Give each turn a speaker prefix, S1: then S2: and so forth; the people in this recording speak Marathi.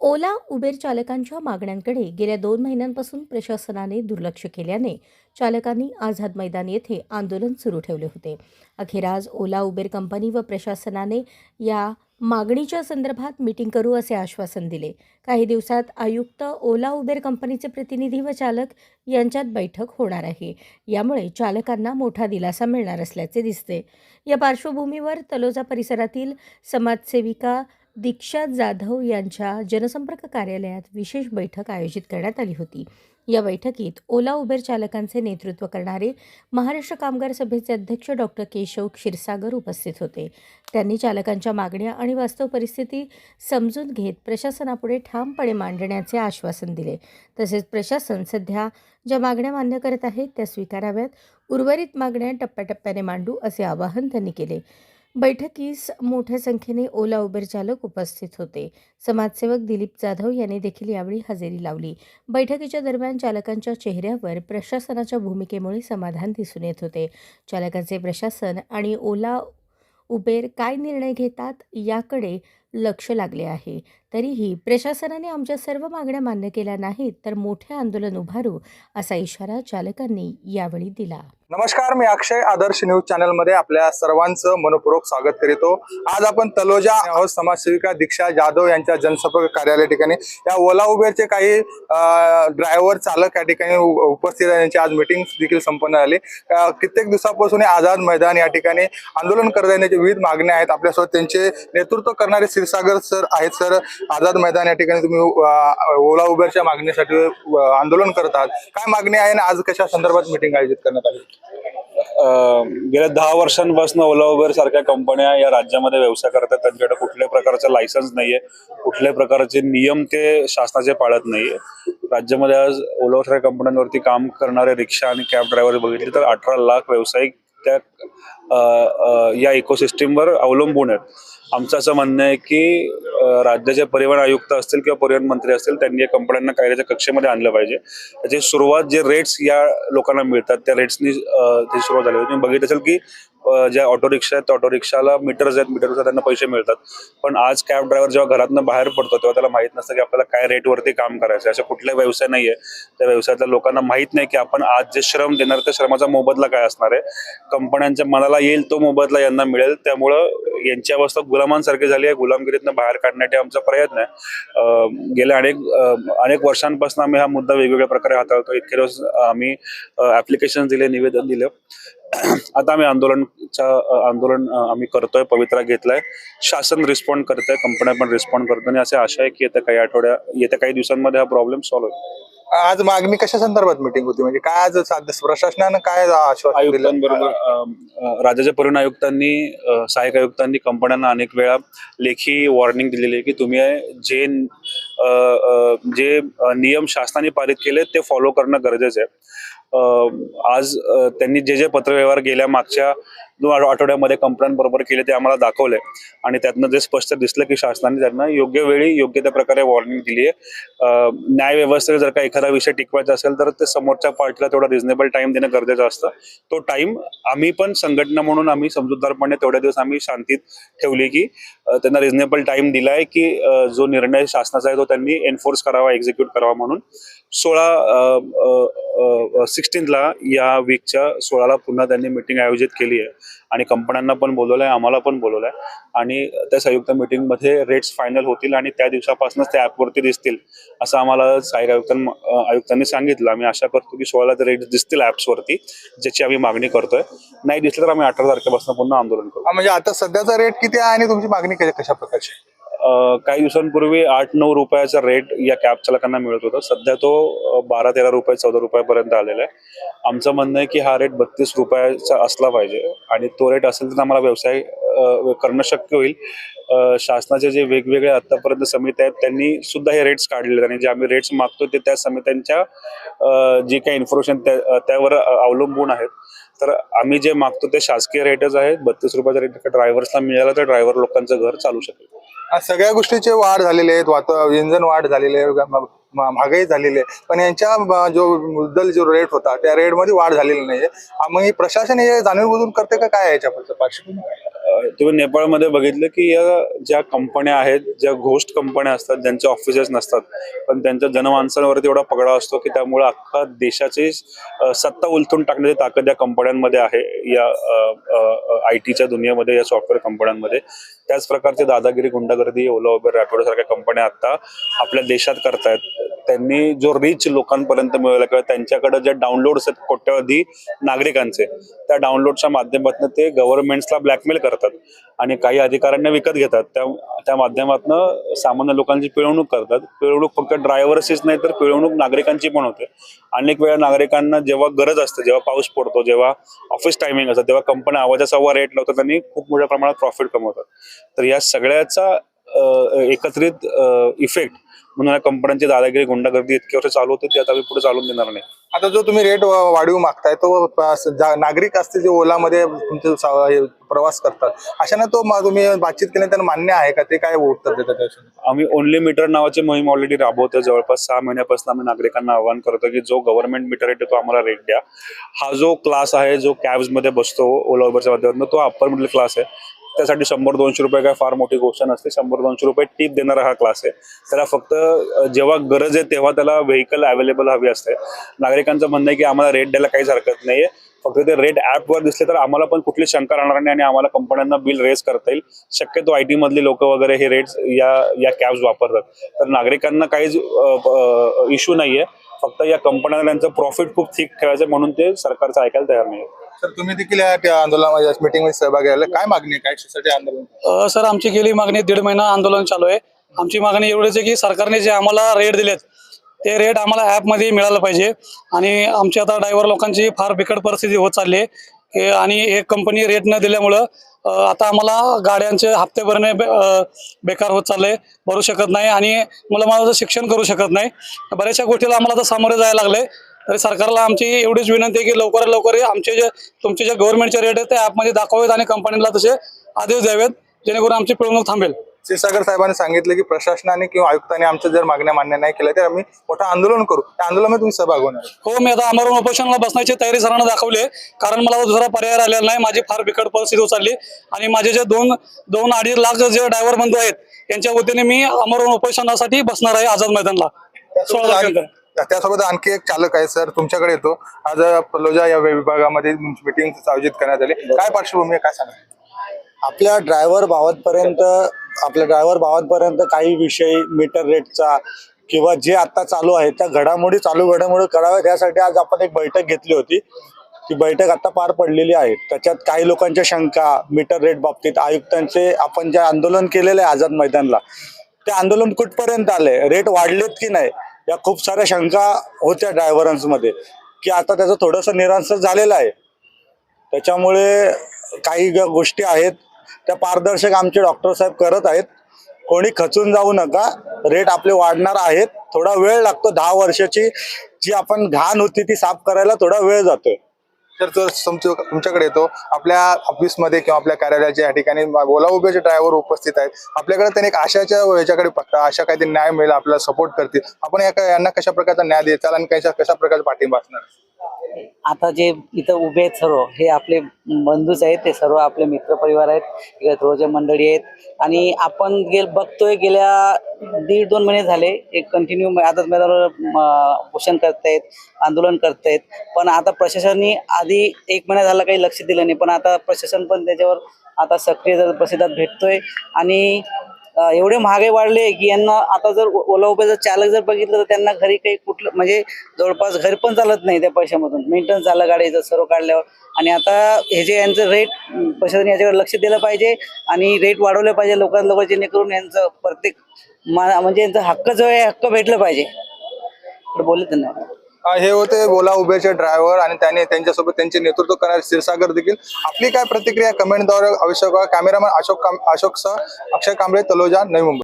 S1: ओला उबेर चालकांच्या मागण्यांकडे गेल्या दोन महिन्यांपासून प्रशासनाने दुर्लक्ष केल्याने चालकांनी आझाद मैदान येथे आंदोलन सुरू ठेवले होते. अखेर आज ओला उबेर कंपनी व प्रशासनाने या मागणीच्या संदर्भात मीटिंग करू असे आश्वासन दिले. काही दिवसात आयुक्त ओला उबेर कंपनीचे प्रतिनिधी व चालक यांच्यात बैठक होणार आहे. यामुळे चालकांना मोठा दिलासा मिळणार असल्याचे दिसते. या पार्श्वभूमीवर तलोजा परिसरातील समाजसेविका दीक्षा जाधव यांच्या जनसंपर्क कार्यालयात विशेष बैठक आयोजित करण्यात आली होती. या बैठकीत ओला उबेर चालकांचे नेतृत्व करणारे महाराष्ट्र कामगार सभेचे अध्यक्ष डॉक्टर केशव क्षीरसागर उपस्थित होते. त्यांनी चालकांच्या मागण्या आणि वास्तव परिस्थिती समजून घेत प्रशासनापुढे ठामपणे मांडण्याचे आश्वासन दिले. तसेच प्रशासन सध्या ज्या मागण्या मान्य करत आहेत त्या स्वीकाराव्यात. उर्वरित मागण्या टप्प्याटप्प्याने मांडू असे आवाहन त्यांनी केले. बैठकीस मोठ्या संख्येने ओला उबेर चालक उपस्थित होते. समाजसेवक दिलीप जाधव यांनी देखील यावेळी हजेरी लावली. बैठकीच्या दरम्यान चालकांच्या चेहऱ्यावर प्रशासनाच्या भूमिकेमुळे समाधान दिसून येत होते. चालकांचे प्रशासन आणि ओला उबेर काय निर्णय घेतात याकडे लक्ष लागले आहे. तरीही प्रशासनाने आमच्या सर्व मागण्या मान्य केल्या नाहीत तर मोठे आंदोलन उभारू असा इशारा चालकांनी यावेळी दिला.
S2: नमस्कार मी अक्षय आदर्श न्यूज चॅनलमध्ये आपल्या सर्वांचं मनपूर्वक स्वागत करीतो. आज आपण तलोजा आहोत समाजसेविका दीक्षा जाधव यांच्या जनसंपर्क कार्यालय ठिकाणी. या ओला उबेरचे काही ड्रायव्हर चालक या ठिकाणी उपस्थित आहेत. यांची आज मीटिंग देखील संपन्न झाली. कित्येक दिवसापासून आझाद मैदान या ठिकाणी आंदोलन करत येण्याच्या विविध मागण्या आहेत. आपल्यासोबत त्यांचे नेतृत्व करणारे क्षीरसागर सर आहेत सर. आझाद मैदान या ठिकाणी तुम्ही ओला उबेरच्या मागणीसाठी आंदोलन आंदोलन करतात. काय मागणी आहे आणि आज कशा संदर्भात मीटिंग आयोजित करण्यात आली?
S3: गेल्या दहा वर्षांपासून ओला उबेर सारख्या कंपन्या या राज्यामध्ये व्यवसाय करतात. त्यांच्याकडे कुठल्याही प्रकारचं लायसन्स नाहीये. कुठल्याही प्रकारचे नियम ते शासनाचे पाळत नाहीये. राज्यामध्ये आज ओला उबेर सारख्या कंपन्यांवरती काम करणारे रिक्षा आणि कॅब ड्रायव्हर बघितले तर अठरा लाख व्यावसायिक त्या या इकोसिस्टीमवर अवलंबून आहेत. आमचं असं म्हणणं आहे की राज्याचे परिवहन आयुक्त असतील किंवा परिवहन मंत्री असतील त्यांनी या कंपन्यांना कायद्याच्या कक्षेमध्ये आणलं पाहिजे. त्याची सुरुवात जे रेट्स या लोकांना मिळतात त्या रेट्सनी त्याची सुरुवात झाली होती तुम्ही बघित असेल की ज्या ऑटो रिक्षा आहेत त्या ऑटो रिक्षाला मीटर्स आहेत मीटरनुसार त्यांना पैसे मिळतात. पण आज कॅब ड्रायव्हर जेव्हा घरातनं बाहेर पडतो तेव्हा त्याला माहीत नसतं की आपल्याला काय रेटवरती काम करायचं अशा असा कुठला व्यवसाय नाहीये. त्या व्यवसायातल्या लोकांना माहीत नाही की आपण आज जे श्रम देणार त्या श्रमाचा मोबदला काय असणार आहे. कंपन्यांच्या मनाला येईल तो मोबदला यांना मिळेल. त्यामुळं यांची अवस्था गुलामांसारखी झाली आहे. गुलामगिरीतनं बाहेर काढण्यासाठी आमचा प्रयत्न आहे. गेल्या अनेक अनेक वर्षांपासून आम्ही हा मुद्दा वेगवेगळ्या प्रकारे हाताळतो इतके दिवस आम्ही ऍप्लिकेशन दिले निवेदन दिले. आता आम्ही आंदोलनचा आंदोलन आम्ही करतोय पवित्रा घेतलाय. शासन रिस्पॉन्ड करतंय कंपन्या पण रिस्पॉन्ड करतो आणि असे आशा आहे की येत्या काही आठवड्या येत्या काही दिवसांमध्ये हा प्रॉब्लेम सॉल्व्ह होईल.
S2: आज मागणी कशा संदर्भात मिटिंग होती? म्हणजे काय आज प्रशासनानं काय आश्वासन दिलं?
S3: आयुक्तांबरोबर राज्याच्या परिवहन आयुक्तांनी सहाय्यक आयुक्तांनी कंपन्यांना अनेक वेळा लेखी वॉर्निंग दिलेली आहे की तुम्ही जे जे नियम शासनाने पारित केले ते फॉलो करणं गरजेचं आहे. आज त्यांनी जे जे पत्रव्यवहार गेल्या मागच्या दोन आठव- आठवड्यामध्ये कंपन्यांबरोबर केले ते आम्हाला दाखवले. आणि त्यातनं जे स्पष्ट दिसलं की शासनाने त्यांना योग्य वेळी योग्य त्या प्रकारे वॉर्निंग दिली आहे न्याय व्यवस्थेत जर का एखादा विषय टिकवायचा असेल तर ते समोरच्या पार्टीला तेवढा रिझनेबल टाइम देणं गरजेचं असतं. तो टाइम आम्ही पण संघटना म्हणून आम्ही समजूतदारपणे तेवढ्या दिवस आम्ही शांतीत ठेवली की त्यांना रिझनेबल टाइम दिलाय की जो निर्णय शासनाचा आहे तो त्यांनी एन्फोर्स करावा एक्झिक्यूट करावा म्हणून. सोळा सिक्स्टीनला या वीकच्या सोळाला पुन्हा त्यांनी मिटिंग आयोजित केली आहे आणि कंपन्यांना पण बोलवलंय आम्हाला पण बोलवलंय. आणि त्या संयुक्त मिटिंगमध्ये रेट्स फायनल होतील आणि त्या दिवसापासूनच त्या ॲपवरती दिसतील असं आम्हाला सहाय्यक आयुक्तां आयुक्तांनी सांगितलं. आम्ही आशा करतो की सोळाला ते रेट्स दिसतील ॲप्सवरती ज्याची आम्ही मागणी करतोय. नाही दिसलं तर आम्ही अठरा तारखेपासून पुन्हा आंदोलन करू.
S2: म्हणजे आता सध्याचा रेट किती आहे आणि तुमची मागणी कशा कशा प्रकारची
S3: काही दिवसांपूर्वी आठ नऊ रुपयाचा रेट या कॅब चालकांना मिळत होता. सध्या तो बारा तेरा रुपये चौदा रुपयापर्यंत आलेला आहे. आमचं म्हणणं आहे की हा रेट बत्तीस रुपयाचा असला पाहिजे आणि तो रेट असेल तर आम्हाला व्यवसाय करणं शक्य होईल. शासनाचे जे वेगवेगळे आतापर्यंत समित्या आहेत त्यांनी सुद्धा हे रेट्स काढलेले आहेत आणि जे आम्ही रेट्स मागतो ते त्या समित्यांच्या जी काही इन्फॉर्मेशन त्यावर अवलंबून आहेत. तर आम्ही जे मागतो ते शासकीय रेटच आहेत बत्तीस रुपयाचा रेट ड्रायव्हर्सला मिळाला तर ड्रायव्हर लोकांचं घर चालू शकेल.
S2: सगळ्या गोष्टीचे वाढ झालेले आहेत वाता इंधन वाढ झालेली आहे महागाई झालेली आहे. पण यांच्या जो मुद्दल जो रेट होता त्या रेटमध्ये वाढ झालेली नाहीये. मग हे प्रशासन हे जाणीवबुजून करते का? काय याच्या पार्श्वभूमी
S3: तुम्ही नेपाळमध्ये बघितलं की या ज्या कंपन्या आहेत ज्या घोस्ट कंपन्या असतात ज्यांचे ऑफिसेस नसतात पण त्यांच्या जनमानसांवरती एवढा पगडा असतो की त्यामुळे अख्खा देशाची सत्ता उलथून टाकण्याची ताकद या कंपन्यांमध्ये आहे या आय टीच्या दुनियेमध्ये या सॉफ्टवेअर कंपन्यांमध्ये. त्याच प्रकारची दादागिरी गुंडागर्दी ओला उबेर रॅपिडो सारख्या कंपन्या आता आपल्या देशात करतायत. त्यांनी जो रीच लोकांपर्यंत मिळवला किंवा त्यांच्याकडे जे डाउनलोड्स आहेत कोट्यवधी नागरिकांचे त्या डाउनलोडच्या माध्यमातून ते गव्हर्नमेंट्सला ब्लॅकमेल करतात. आणि काही अधिकाऱ्यांना विकत घेतात. त्या त्या माध्यमातून सामान्य लोकांची पिळवणूक करतात. पिळवणूक फक्त ड्रायव्हर्सचीच नाही तर पिळवणूक नागरिकांची पण होते. अनेक वेळा नागरिकांना जेव्हा गरज असते जेव्हा पाऊस पडतो जेव्हा ऑफिस टायमिंग असतं तेव्हा कंपन्या आवाजा सव्वा रेट लावतात आणि खूप मोठ्या प्रमाणात प्रॉफिट कमवतात. तर या सगळ्याचा एकत्रित इफेक्ट म्हणून या कंपन्यांची दादागिरी गुंडागर्दी इतके वर्ष चालू होते ते आता आम्ही पुढे चालून देणार नाही.
S2: आता जो तुम्ही रेट वाढीव मागताय तो प- स- जा- नागरिक असतील जे ओलामध्ये तुमचे सा- हे प्रवास करतात अशाने तो मा- तुम्ही बातचीत केली त्यांना मान्य आहे का? ते काय उत्तर देतात?
S3: आम्ही ओनली मीटर नावाची मोहीम ऑलरेडी राबवतोय जवळपास सहा महिन्यापासून आम्ही नागरिकांना आवाहन करतो की जो गव्हर्नमेंट मीटर आहे तो आम्हाला रेट द्या. हा जो क्लास आहे जो कॅब्समध्ये बसतो ओला उबरच्या माध्यमातून तो अप्पर मिडल क्लास आहे. त्यासाठी शंभर दोनशे रुपये काय फार मोठी गोष्ट नसते. शंभर दोनशे रुपये टीप देणारा हा क्लास आहे. त्याला फक्त जेव्हा गरज आहे तेव्हा त्याला व्हेकल अवेलेबल हवी असते. नागरिकांचं म्हणणं आहे की आम्हाला रेट द्यायला काहीच हरकत नाहीये. फक्त ते रेट वर दिसले तर आम्हाला पण कुठली शंका राहणार नाही आणि आम्हाला कंपन्यांना बिल रेज करता येईल. शक्यतो आय टी मधली लोक वगैरे हे रेट्स या या कॅब्स वापरतात. तर नागरिकांना काहीच इश्यू नाहीये. फक्त या कंपन्यांना त्यांचं प्रॉफिट खूप थिक ठेवायचं म्हणून ते सरकारचं ऐकायला तयार नाही
S2: सर तुम्ही देखील या त्या आंदोलनामध्ये मीटिंग सहभागी झाले. काय मागणी आहे? काय कशासाठी आंदोलन?
S4: अ, सर आमची गेली मागणी. दीड महिना आंदोलन चालू आहे. आमची मागणी एवढीच आहे की सरकारने जे आम्हाला रेट दिलेत ते रेट आम्हाला ॲपमध्ये मिळालं पाहिजे. आणि आमची आता ड्रायव्हर लोकांची फार बिकट परिस्थिती होत चालली आहे. की आणि एक कंपनी रेट न दिल्यामुळं अ, आता आम्हाला गाड्यांचे हप्ते भरणे बे- अ, बेकार होत चालले भरू शकत नाही आणि मला माझं शिक्षण करू शकत नाही. बऱ्याचशा गोष्टीला आम्हाला आता सामोरे जायला लागले तरी सरकारला आमची एवढीच विनंती आहे की लवकरात लवकर आमचे जे तुमचे जे गव्हर्नमेंटचे रेट आहेत ते ॲपमध्ये दाखवावेत आणि कंपनीला तसे आदेश द्यावेत जेणेकरून आमची पिळवणूक थांबेल.
S2: क्षीरसागर साहेबांनी सांगितलं की प्रशासनाने किंवा आयुक्तांनी आमच्या जर मागण्या मान्य नाही केल्या तर आम्ही मोठं आंदोलन करू. त्या आंदोलनामध्ये तुम्ही सहभाग होणार.
S4: हो मी आता अमरून उपोषणाला बसण्याची तयारी सरांना दाखवली आहे. कारण मला दुसरा पर्याय राहिलेला नाही. माझी फार बिकट परिस्थिती होत चालली आणि माझे जे दोन दोन अडीच लाख जे ड्रायव्हर बंधू आहेत यांच्या वतीने मी अमरून उपोषणासाठी बसणार आहे आझाद मैदानला. सोळा
S2: त्यासोबत आणखी एक चालक आहे सर तुमच्याकडे येतो. आज पलोजा या विभागामध्ये मीटिंग आयोजित करण्यात आली. काय पार्श्वभूमी आहे काय सांगा
S5: आपल्या ड्रायव्हर भावांपर्यंत आपल्या ड्रायव्हर भावांपर्यंत काही विषय मीटर रेटचा किंवा जे आता चालू आहे त्या घडामोडी चालू घडामोडी कराव्यात यासाठी आज आपण एक बैठक घेतली होती. ती बैठक आता पार पडलेली आहे. त्याच्यात काही लोकांच्या शंका मीटर रेट बाबतीत आयुक्तांचे आपण जे आंदोलन केलेलं आहे आझाद मैदानला ते आंदोलन कुठपर्यंत आले रेट वाढलेत की नाही? या खूप साऱ्या शंका होत्या ड्रायव्हरांमध्ये की आता त्याचं थोडंसं निरांसर झालेलं आहे. त्याच्यामुळे काही गोष्टी आहेत त्या पारदर्शक आमचे डॉक्टर साहेब करत आहेत. कोणी खचून जाऊ नका रेट आपले वाढणार आहेत. थोडा वेळ लागतो दहा वर्षाची जी आपण घाण होती ती साफ करायला थोडा वेळ जातोय.
S2: तर तो तुमच्याकडे येतो आपल्या ऑफिसमध्ये किंवा आपल्या कार्यालयाच्या या ठिकाणी ओला उबेचे ड्रायव्हर उपस्थित आहेत आपल्याकडे त्यांनी एक आशाच्या याच्याकडे बघता आशा काहीतरी न्याय मिळेल आपल्याला सपोर्ट करतील. आपण यांना कशा प्रकारचा न्याय द्यायचा आणि कशा कशा प्रकारचा पाठिंबा असणार?
S6: आता जे इथं उभे आहेत सर्व हे आपले बंधूच आहेत ते सर्व आपले मित्रपरिवार आहेत इकडे मंडळी आहेत. आणि आपण गेल बघतोय गेल्या दीड दोन महिने झाले एक कंटिन्यू आदत मैदानावर पोषण करतायत आंदोलन करतायत. पण आता प्रशासनाने आधी एक महिना झाला काही लक्ष दिलं नाही पण आता प्रशासन पण त्याच्यावर आता सक्रिय जर भेटतोय. आणि एवढे महागाई वाढले की यांना आता जर ओला उबेर चालक जर बघितलं तर त्यांना घरी काही कुठलं म्हणजे जवळपास घर पण चालत नाही त्या पैशामधून. मेंटेनन्स झालं गाडीचं सर्व काढल्यावर. आणि आता हे जे यांचं रेट प्रशासनाने याच्याकडे लक्ष दिलं पाहिजे आणि रेट वाढवले पाहिजे. लोकांना लोक जेणेकरून यांचं प्रत्येक म्हणजे यांचा हक्क जो आहे हक्क भेटलं पाहिजे. बोलले त्यांना.
S2: हे होते ओला उबेरचे ड्रायव्हर आणि त्याने त्यांच्यासोबत त्यांचे नेतृत्व करणारे क्षीरसागर देखील. आपली काय प्रतिक्रिया कमेंटद्वारे आवश्यक कॅमेरामॅन अशोक अशोक सह अक्षय कांबळे तलोजा नवी मुंबई.